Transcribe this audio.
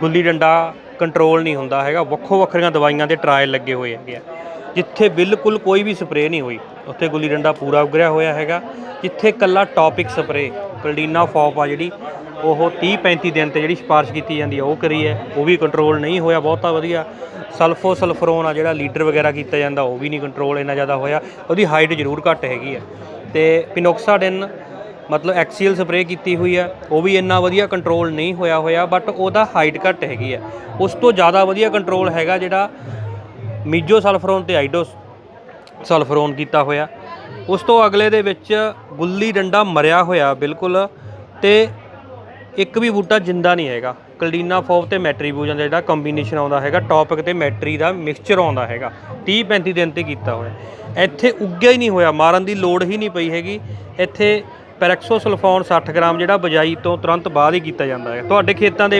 Gulli danda control ਨਹੀਂ ਹੁੰਦਾ ਹੈਗਾ। ਵੱਖੋ ਵੱਖਰੀਆਂ ਦਵਾਈਆਂ ਦੇ ਟਰਾਇਲ ਲੱਗੇ ਹੋਏ ਹੈਗੇ ਆ। ਜਿੱਥੇ ਬਿਲਕੁਲ ਕੋਈ ਵੀ ਸਪਰੇਅ ਨਹੀਂ ਹੋਈ, ਉੱਥੇ ਗੁੱਲੀ ਡੰਡਾ ਪੂਰਾ ਉਗਰਿਆ ਹੋਇਆ ਹੈਗਾ। ਜਿੱਥੇ ਕੱਲਾ ਟੌਪਿਕ ਸਪਰੇਅ ਕਲਡੀਨਾ ਫੌਪ ਆ ਜਿਹੜੀ, ਉਹ 30 35 ਦਿਨ ਤੇ ਜਿਹੜੀ ਸਿਫਾਰਿਸ਼ ਕੀਤੀ ਜਾਂਦੀ ਹੈ ਉਹ ਕਰੀ ਹੈ। ਉਹ ਵੀ ਕੰਟਰੋਲ ਨਹੀਂ ਹੋਇਆ, ਬਹੁਤਾ ਵਧੀਆ। ਸਲਫੋ ਸਲਫਰੋਨ ਆ ਜਿਹੜਾ ਲੀਟਰ ਵਗੈਰਾ ਕੀਤਾ ਜਾਂਦਾ, ਉਹ ਵੀ ਨਹੀਂ ਕੰਟਰੋਲ ਇੰਨਾ ਜ਼ਿਆਦਾ ਹੋਇਆ। ਉਹਦੀ ਹਾਈਟ ਜ਼ਰੂਰ ਘੱਟ ਹੈਗੀ ਹੈ ਤੇ ਪਿਨੋਕਸਾਡਿਨ ਮਤਲਬ ਐਕਸੀਅਲ ਸਪਰੇਅ ਕੀਤੀ ਹੋਈ ਹੈ ਉਹ ਵੀ ਇੰਨਾ ਵਧੀਆ ਕੰਟਰੋਲ ਨਹੀਂ ਹੋਇਆ ਹੋਇਆ ਬਟ ਉਹਦਾ ਹਾਈਟ ਘੱਟ ਹੈਗੀ ਹੈ ਉਸ ਤੋਂ ਜ਼ਿਆਦਾ ਵਧੀਆ ਕੰਟਰੋਲ ਹੈਗਾ ਜਿਹੜਾ ਮੀਜੋ ਸਲਫਰੋਨ ਤੇ ਆਈਡੋ ਸਲਫਰੋਨ ਕੀਤਾ ਹੋਇਆ। ਉਸ ਤੋਂ ਅਗਲੇ ਦੇ ਵਿੱਚ ਗੁੱਲੀ ਡੰਡਾ ਮਰਿਆ ਹੋਇਆ, ਬਿਲਕੁਲ। ਤੇ ਇੱਕ ਵੀ ਬੂਟਾ ਜਿੰਦਾ ਨਹੀਂ ਹੈਗਾ। ਕਲਡੀਨਾ ਫੋਪ ਤੇ ਮੈਟਰੀਬੂਜਨ ਦਾ ਜਿਹੜਾ ਕੰਬੀਨੇਸ਼ਨ ਆਉਂਦਾ ਹੈਗਾ ਟੌਪਿਕ ਤੇ ਮੈਟਰੀ ਦਾ ਮਿਕਸਚਰ ਆਉਂਦਾ ਹੈਗਾ। 30 35 ਦਿਨ ਤੇ ਕੀਤਾ ਹੋਇਆ। ਇੱਥੇ ਉੱਗਿਆ ਹੀ ਨਹੀਂ ਹੋਇਆ, ਮਾਰਨ ਦੀ ਲੋੜ ਹੀ ਨਹੀਂ ਪਈ ਹੈਗੀ। ਇੱਥੇ ਪੈਰੈਕਸੋਸਲਫੋਨ 60 ਗ੍ਰਾਮ ਜਿਹੜਾ ਬਜਾਈ ਤੋਂ ਤੁਰੰਤ ਬਾਅਦ ਹੀ ਕੀਤਾ ਜਾਂਦਾ ਹੈ। ਤੁਹਾਡੇ ਖੇਤਾਂ ਦੇ